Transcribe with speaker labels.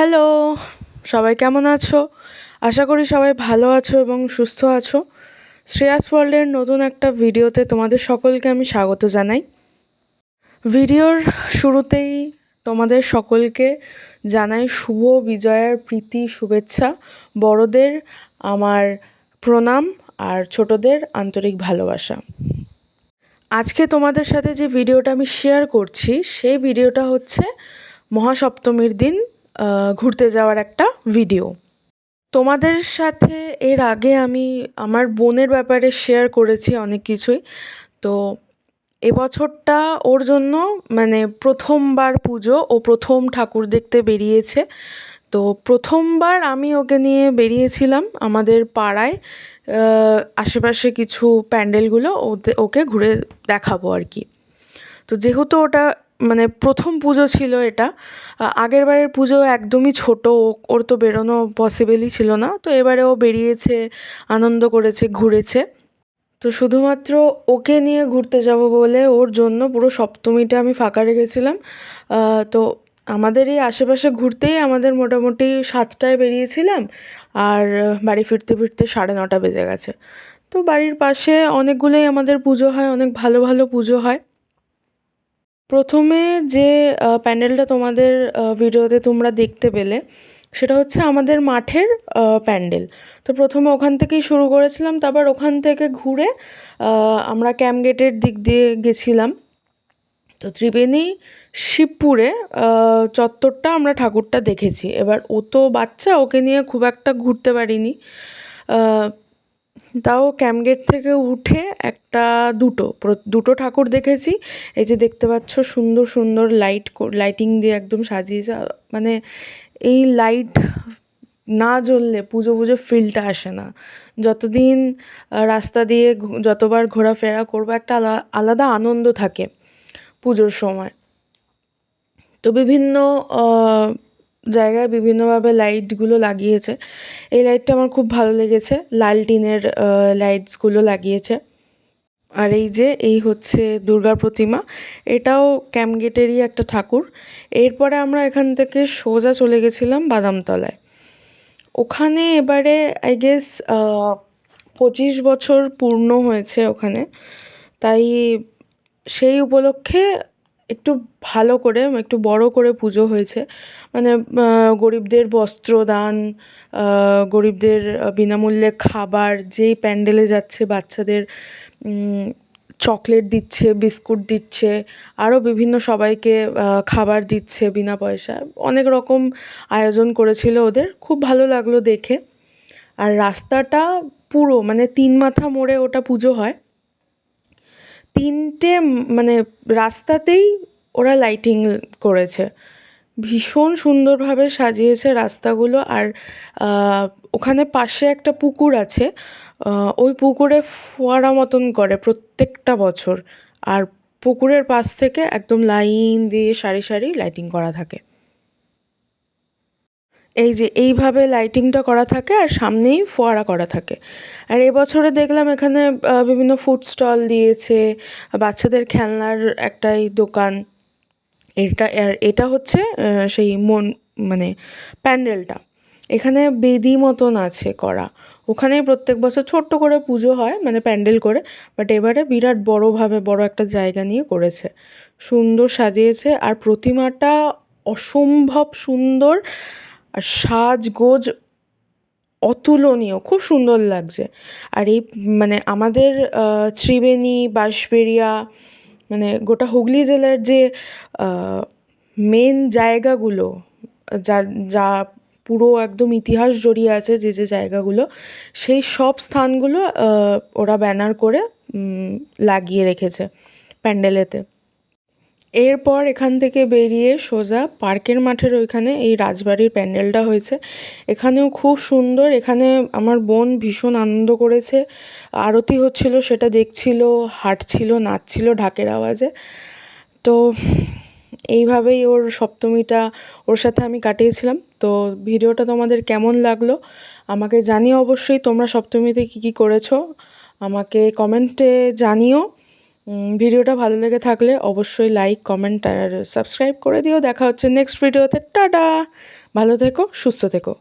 Speaker 1: Hello, সবাই কেমন আছো? আশা করি সবাই ভালো আছো এবং সুস্থ আছো। শ্রেয়াস ওয়ার্ল্ডের নতুন একটা ভিডিওতে তোমাদের সকলকে আমি স্বাগত জানাই। ভিডিওর শুরুতেই তোমাদের সকলকে জানাই শুভ বিজয়ার প্রীতি, শুভেচ্ছা। বড়দের আমার প্রণাম আর ছোটদের আন্তরিক ভালোবাসা। আজকে তোমাদের সাথে যে ভিডিওটা আমি শেয়ার করছি, সেই ভিডিওটা হচ্ছে মহাসপ্তমীর দিন ঘুরতে যাওয়ার একটা ভিডিও তোমাদের সাথে এর আগে আমি আমার বোনের ব্যাপারে শেয়ার করেছি অনেক কিছুই। তো এবছরটা ওর জন্য মানে প্রথমবার পুজো, ও প্রথম ঠাকুর দেখতে বেরিয়েছে। তো প্রথমবার আমি ওকে নিয়ে বেরিয়েছিলাম আমাদের পাড়ায় আশেপাশে কিছু প্যান্ডেলগুলো ওকে ঘুরে দেখাবো আর কি। তো যেহেতু ওটা মানে প্রথম পুজো ছিল এটা। আগের বারের পুজো একদমই ছোট ওর তো বেরোনো পসিবলই ছিল না। তো এবারে ও বেরিয়েছে, আনন্দ করেছে, ঘুরেছে। তো শুধুমাত্র ওকে নিয়ে ঘুরতে যাব বলে ওর জন্য পুরো সপ্তমীটা আমি ফাঁকা রেখেছিলাম। তো আমাদের এই আশেপাশে ঘুরতেই আমাদের মোটামুটি সাতটায় বেরিয়েছিলাম আর বাড়ি ফিরতে ফিরতে সাড়ে নটা বেজে গেছে। তো বাড়ির পাশে অনেকগুলোই আমাদের পুজো হয়, অনেক ভালো ভালো পুজো হয়। প্রথমে যে প্যান্ডেলটা তোমাদের ভিডিওতে তোমরা দেখতে পেলে, সেটা হচ্ছে আমাদের মাঠের প্যান্ডেল। তো প্রথমে ওখান থেকেই শুরু করেছিলাম, তারপর ওখান থেকে ঘুরে আমরা ক্যাম্প গেটের দিক দিয়ে গেছিলাম। তো ত্রিবেণী শিবপুরে চত্বরটা আমরা ঠাকুরটা দেখেছি। এবার ও তো বাচ্চা, ওকে নিয়ে খুব একটা ঘুরতে পারিনি। তাও ক্যাম্পগেট থেকে উঠে একটা দুটো দুটো ঠাকুর দেখেছি। এই যে দেখতে পাচ্ছ সুন্দর সুন্দর লাইট লাইটিং দিয়ে একদম সাজিয়েছে। মানে এই লাইট না জ্বললে পুজো পুজো ফিলটা আসে না। যতদিন রাস্তা দিয়ে যতবার ঘোরাফেরা করব, একটা আলা- আলাদা আনন্দ থাকে পুজোর সময়। তো বিভিন্ন জায়গায় বিভিন্নভাবে লাইটগুলো লাগিয়েছে। এই লাইটটা আমার খুব ভালো লেগেছে। লাল টিনের লাইটসগুলো লাগিয়েছে। আর এই যে, এই হচ্ছে দুর্গা প্রতিমা। এটাও ক্যাম্প গেটেরই একটা ঠাকুর। এরপরে আমরা এখান থেকে সোজা চলে গেছিলাম বাদামতলায়। ওখানে এবারে আই গেস পঁচিশ বছর পূর্ণ হয়েছে ওখানে। তাই সেই উপলক্ষে একটু ভালো করে, একটু বড় করে পুজো হয়েছে। মানে গরিবদের বস্ত্রদান গরিবদের বিনামূল্যে খাবার, যেই প্যান্ডেলে যাচ্ছে বাচ্চাদের চকলেট দিচ্ছে, বিস্কুট দিচ্ছে আরও বিভিন্ন সবাইকে খাবার দিচ্ছে বিনা পয়সায়। অনেক রকম আয়োজন করেছিল ওদের। খুব ভালো লাগল দেখে। আর রাস্তাটা পুরো মানে তিন মাথা মোড়ে ওটা পুজো হয়। তিনটে মানে রাস্তাতেই ওরা লাইটিং করেছে। ভীষণ সুন্দরভাবে সাজিয়েছে রাস্তাগুলো আর ওখানে পাশে একটা পুকুর আছে। ওই পুকুরে ফোয়ারা মতন করে প্রত্যেকটা বছর। আর পুকুরের পাশ থেকে একদম লাইন দিয়ে সারি সারি লাইটিং করা থাকে। এই যে এইভাবে লাইটিংটা করা থাকে আর সামনেই ফোয়ারা করা থাকে। আর এবছরে দেখলাম এখানে বিভিন্ন ফুড স্টল দিয়েছে, বাচ্চাদের খেলনার একটাই দোকান। এটা, আর এটা হচ্ছে সেই মন মানে প্যান্ডেলটা। এখানে বেদি মতন আছে করা। ওখানেই প্রত্যেক বছর ছোট্ট করে পুজো হয় মানে প্যান্ডেল করে বাট এবারে বিরাট বড়োভাবে, বড় একটা জায়গা নিয়ে করেছে। সুন্দর সাজিয়েছে, আর প্রতিমাটা অসম্ভব সুন্দর। আর সাজগোজ অতুলনীয়, খুব সুন্দর লাগছে। আর এই মানে আমাদের ত্রিবেণী, বাঁশবেড়িয়া মানে গোটা হুগলি জেলার যে মেন জায়গাগুলো, যা যা পুরো একদম ইতিহাস জড়িয়ে আছে যে যে জায়গাগুলো, সেই সব স্থানগুলো ওরা ব্যানার করে লাগিয়ে রেখেছে, প্যান্ডেলেতে। এরপর এখান থেকে বেরিয়ে সোজা পার্কের মাঠের ওইখানে এই রাজবাড়ির প্যান্ডেলটা হয়েছে। এখানেও খুব সুন্দর, এখানে আমার বোন ভীষণ আনন্দ করেছে। আরতি হচ্ছিল, সেটা দেখছিল, হাঁটছিল, নাচছিল ঢাকের আওয়াজে। তো এইভাবেই ওর সপ্তমীটা ওর সাথে আমি কাটিয়েছিলাম। তো ভিডিওটা তোমাদের কেমন লাগল আমাকে জানিও অবশ্যই, তোমরা সপ্তমীতে কী কী করেছ আমাকে কমেন্টে জানিও। ভিডিওটা ভালো লেগে থাকলে অবশ্যই লাইক কমেন্ট আর সাবস্ক্রাইব করে দিও। দেখা হচ্ছে নেক্সট ভিডিওতে টাটা! ভালো থেকো, সুস্থ থেকো।